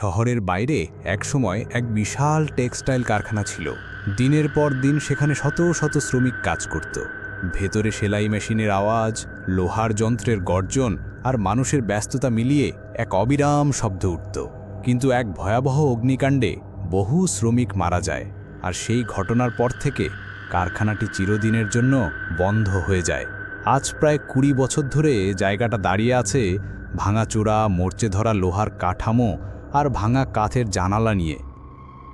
শহরের বাইরে একসময় এক বিশাল টেক্সটাইল কারখানা ছিল। দিনের পর দিন সেখানে শত শত শ্রমিক কাজ করত। ভেতরে সেলাই মেশিনের আওয়াজ, লোহার যন্ত্রের গর্জন আর মানুষের ব্যস্ততা মিলিয়ে এক অবিরাম শব্দ উঠত। কিন্তু এক ভয়াবহ অগ্নিকাণ্ডে বহু শ্রমিক মারা যায় আর সেই ঘটনার পর থেকে কারখানাটি চিরদিনের জন্য বন্ধ হয়ে যায়। আজ প্রায় কুড়ি বছর ধরে জায়গাটা দাঁড়িয়ে আছে ভাঙাচোরা মরচে ধরা লোহার কাঠামো আর ভাঙা কাঠের জানালা নিয়ে।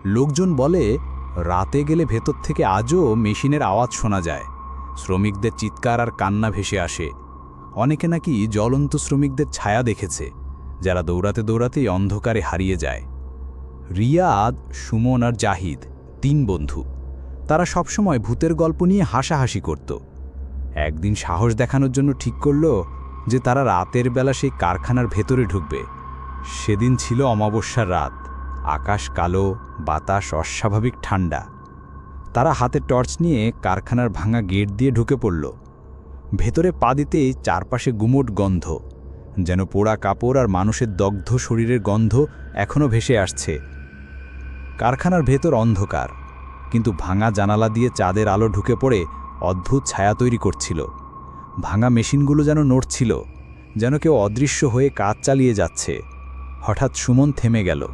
লোকজন বলে, রাতে গেলে ভেতর থেকে আজও মেশিনের আওয়াজ শোনা যায়। শ্রমিকদের চিৎকার আর কান্না ভেসে আসে। অনেকে নাকি জ্বলন্ত শ্রমিকদের ছায়া দেখেছে, যারা দৌড়াতে দৌড়াতেই অন্ধকারে হারিয়ে যায়। রিয়াদ, সুমন আর জাহিদ, তিন বন্ধু। তারা সবসময় ভূতের গল্প নিয়ে হাসাহাসি করত। একদিন সাহস দেখানোর জন্য ঠিক করল যে তারা রাতের বেলা সেই কারখানার ভেতরে ঢুকবে। সেদিন ছিল অমাবস্যার রাত। আকাশ কালো, বাতাস অস্বাভাবিক ঠান্ডা। তারা হাতে টর্চ নিয়ে কারখানার ভাঙা গেট দিয়ে ঢুকে পড়ল। ভেতরে পা দিতেই চারপাশে গুমোট গন্ধ, যেন পোড়া কাপড় আর মানুষের দগ্ধ শরীরের গন্ধ এখনও ভেসে আসছে। কারখানার ভেতর অন্ধকার, কিন্তু ভাঙা জানালা দিয়ে চাঁদের আলো ঢুকে পড়ে অদ্ভুত ছায়া তৈরি করছিল। ভাঙা মেশিনগুলো যেন নড়ছিল, যেন কেউ অদৃশ্য হয়ে কাজ চালিয়ে যাচ্ছে। হঠাৎ সুমন থেমে গেল।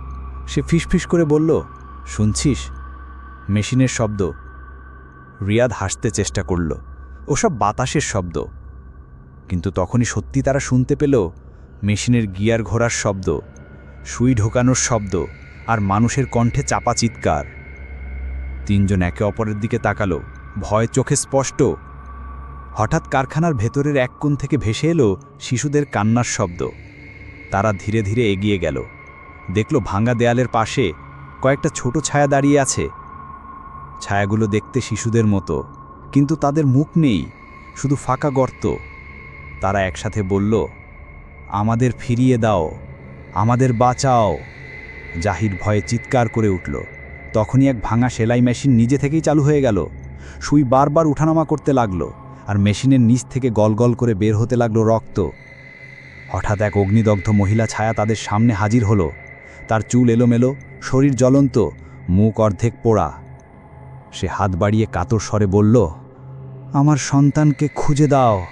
সে ফিসফিস করে বলল, শুনছিস? মেশিনের শব্দ। রিয়াদ হাসতে চেষ্টা করল। ওসব বাতাসের শব্দ। কিন্তু তখনই সত্যি তারা শুনতে পেল মেশিনের গিয়ার ঘোরার শব্দ, সুই ঢোকানোর শব্দ আর মানুষের কণ্ঠে চাপা চিৎকার। তিনজন একে অপরের দিকে তাকালো, ভয় চোখে স্পষ্ট। হঠাৎ কারখানার ভেতরের এক কোণ থেকে ভেসে এলো শিশুদের কান্নার শব্দ। তারা ধীরে ধীরে এগিয়ে গেল। দেখল ভাঙা দেয়ালের পাশে কয়েকটা ছোট ছায়া দাঁড়িয়ে আছে। ছায়াগুলো দেখতে শিশুদের মতো, কিন্তু তাদের মুখ নেই, শুধু ফাঁকা গর্ত। তারা একসাথে বলল, আমাদের ফিরিয়ে দাও, আমাদের বাঁচাও। জাহির ভয়ে চিৎকার করে উঠল। তখনই এক ভাঙা সেলাই মেশিন নিজে থেকেই চালু হয়ে গেল। সুই বারবার উঠানামা করতে লাগল, আর মেশিনের নিচ থেকে গলগল করে বের হতে লাগল রক্ত। হঠাৎ এক অগ্নিদগ্ধ মহিলা ছায়া তাদের সামনে হাজির হলো। তার চুল এলোমেলো, শরীর জ্বলন্ত, মুখ অর্ধেক পোড়া। সে হাত বাড়িয়ে কাতর স্বরে বলল, আমার সন্তানকে খুঁজে দাও।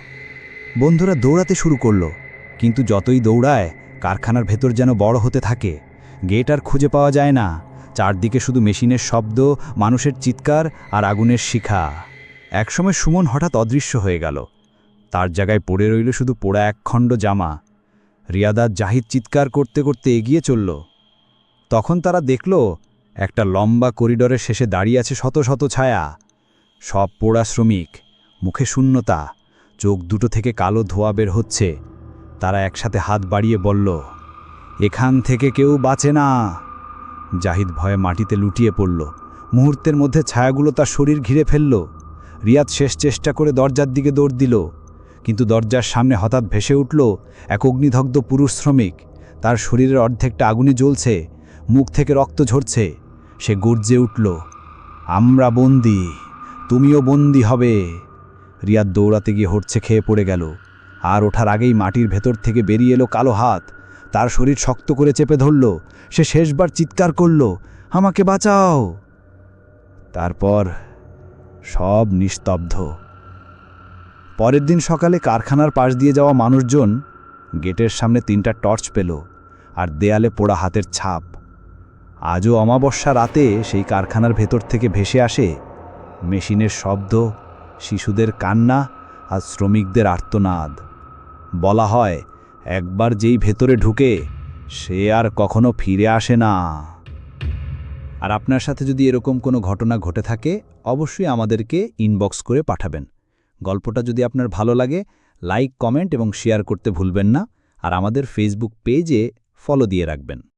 বন্ধুরা দৌড়াতে শুরু করল, কিন্তু যতই দৌড়ায়, কারখানার ভেতর যেন বড় হতে থাকে। গেট আর খুঁজে পাওয়া যায় না। চারদিকে শুধু মেশিনের শব্দ, মানুষের চিৎকার আর আগুনের শিখা। একসময় সুমন হঠাৎ অদৃশ্য হয়ে গেল। তার জায়গায় পড়ে রইল শুধু পোড়া একখণ্ড জামা। রিয়াদাত জাহিদ চিৎকার করতে করতে এগিয়ে চলল। তখন তারা দেখল, একটা লম্বা করিডরের শেষে দাঁড়িয়ে আছে শত শত ছায়া। সব পোড়া শ্রমিক, মুখে শূন্যতা, চোখ দুটো থেকে কালো ধোয়া বের হচ্ছে। তারা একসাথে হাত বাড়িয়ে বলল, এখান থেকে কেউ বাঁচে না। জাহিদ ভয়ে মাটিতে লুটিয়ে পড়ল। মুহূর্তের মধ্যে ছায়াগুলো তার শরীর ঘিরে ফেলল। রিয়াদ শেষ চেষ্টা করে দরজার দিকে দৌড় দিল। কিন্তু দরজার সামনে হঠাৎ ভেসে উঠল এক অগ্নিদগ্ধ পুরুষ শ্রমিক। তার শরীরের অর্ধেকটা আগুনে জ্বলছে, মুখ থেকে রক্ত ঝরছে। সে গর্জে উঠল, আমরা বন্দি, তুমিও বন্দি হবে। রিয়াদ দৌড়াতে গিয়ে হচ্ছে খেয়ে পড়ে গেল। আর ওঠার আগেই মাটির ভেতর থেকে বেরিয়ে এলো কালো হাত। তার শরীর শক্ত করে চেপে ধরল। সে শেষবার চিৎকার করল, আমাকে বাঁচাও! তারপর সব নিস্তব্ধ। পরের দিন সকালে কারখানার পাশ দিয়ে যাওয়া মানুষজন গেটের সামনে তিনটা টর্চ পেল আর দেয়ালে পোড়া হাতের ছাপ। আজও অমাবস্যা রাতে সেই কারখানার ভেতর থেকে ভেসে আসে মেশিনের শব্দ, শিশুদের কান্না আর শ্রমিকদের আর্তনাদ। বলা হয়, একবার যেই ভেতরে ঢুকে সে আর কখনো ফিরে আসে না। আর আপনার সাথে যদি এরকম কোনো ঘটনা ঘটে থাকে, অবশ্যই আমাদেরকে ইনবক্স করে পাঠাবেন। গল্পটা যদি আপনার ভালো লাগে, লাইক, কমেন্ট এবং শেয়ার করতে ভুলবেন না। আর আমাদের ফেসবুক পেজে ফলো দিয়ে রাখবেন।